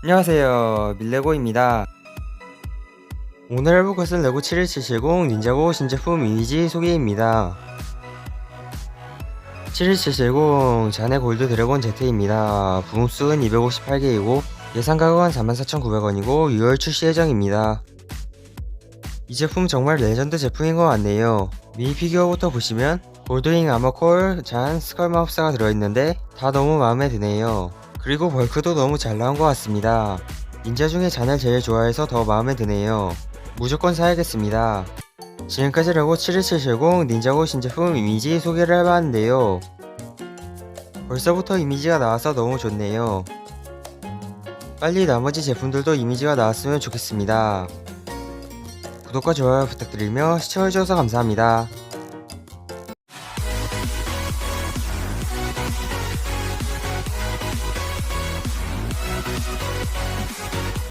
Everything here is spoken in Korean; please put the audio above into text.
안녕하세요. 밀레고입니다. 오늘 해볼 것은 레고 71770 닌자고 신제품 이미지 소개입니다. 71770 잔해 골드 드래곤 제트입니다. 부음수는 258개이고 예상 가격은 44,900원이고 6월 출시 예정입니다. 이 제품 정말 레전드 제품인 것 같네요. 미니 피규어부터 보시면 골드윙 아머콜, 잔, 스컬 마법사가 들어있는데 다 너무 마음에 드네요 그리고 벌크도 너무 잘 나온 것 같습니다. 닌자 중에 잔을 제일 좋아해서 더 마음에 드네요. 무조건 사야겠습니다. 지금까지 레고 71770 닌자고 신제품 이미지 소개를 해봤는데요. 벌써부터 이미지가 나와서 너무 좋네요. 빨리 나머지 제품들도 이미지가 나왔으면 좋겠습니다. 구독과 좋아요 부탁드리며 시청해주셔서 감사합니다.